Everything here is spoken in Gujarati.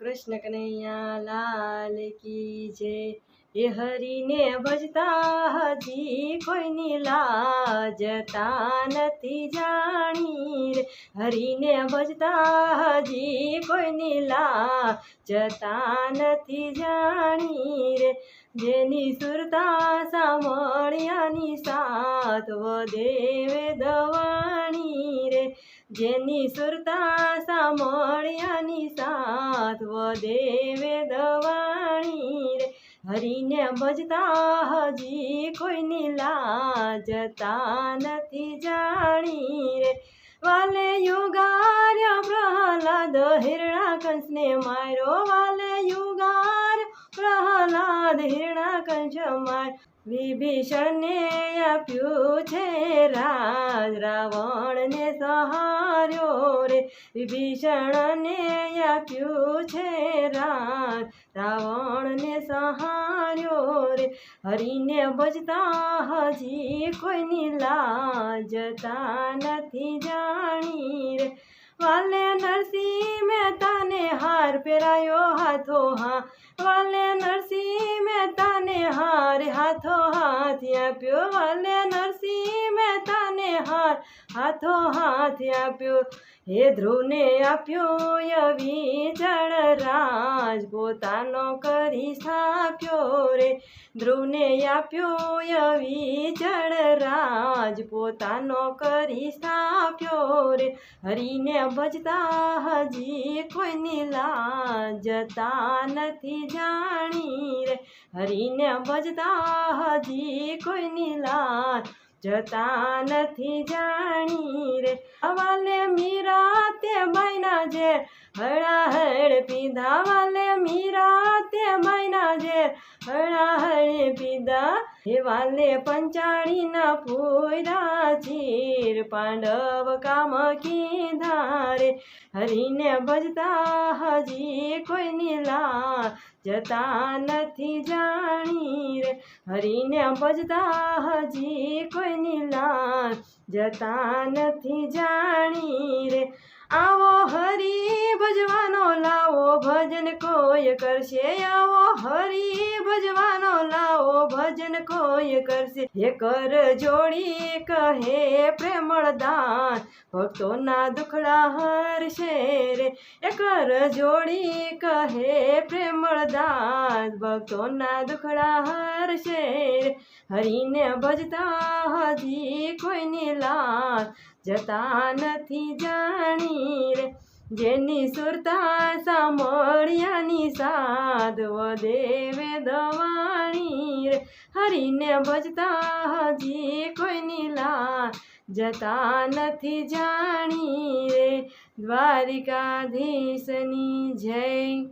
કૃષ્ણ કનૈયા લાલ કી જય. એ હરીને ભજતા હજી કોઈની લાજતા નથી જાણી રે. હરીને ભજતા હજી કોઈની લાજતા નથી જાણી રે. જેની સુરતા સામળિયાની સાત દેવે દવા જેની સુરતા સામળિયાની સાત દેવે દવાણી રે. હરીને ભજતા હજી કોઈની લાજતા નથી જાણી રે. વાલે યુગાર્ય પ્રહલાદ હિરણા કંસને માર્યો, વાલે પ્રહલાદ હિરણા કંસ માર વિભીષણને આપ્યું છે રાજ રાવણને સહાર્યો રે. વિભીષણને આપ્યું છે રાજ રાવણને સહાર્યો રે. હરીને બજતા હજી કોઈની લાજતા નથી જાણી રે. વાલે નરસિંહ મહેતાને હાર પહેરાયો હાથો હા. હાથો હાથ આપ્યો અને નરસિંહ મહેતાને હાર હાથો હાથ આપ્યો હે ધ્રુવને આપ્યો યવી રાજ પોતાનો કરી સ્થાપ્યો રે. ધ્રુવને આપ્યો યવી રાજ પોતાનો કરી સ્થાપ્યો રે. હરીને ભજતા હજી કોઈની લાજતા નથી જાણી રે. હરીને ભજતા હજી કોઈની લાજ જતા નથી જાણી રે. વાલે મીરા તે મહિના જે હળાહળ પીધા. વાલે મીરા તે મહિના જે હળાહળ પીધા. એ વાલે પંચાળીના ફૂરા ચીર પાંડવ કામ ધારે? હરિને ભજતા હજી કોઈની લા જતા નથી જાણી રે. હરિને ભજતા હજી કોઈની લા જતા નથી જાણી રે. આવો હરી ભજવાનો લાવો, ભજન કોઈ કરશે? આવો હરી ભજવાનો લાવો, ભજન કોઈ કરશે? હે કર જોડી કહે પ્રેમળ દાન ભક્તોના દુખડા હરશે રે એ કર જોડી કહે પ્રેમળ દાન ભક્તોના દુખડા હરશે રે હરીને ભજતા હજી કોઈની લાજ. જતા નથી જાણી રે, જેની સુરતા સામળિયાની સાધ દેવે દવાણી રે, હરીને ભજતા હજી કોઈની લા જતા નથી જાણી રે દ્વારિકાધીશની જય.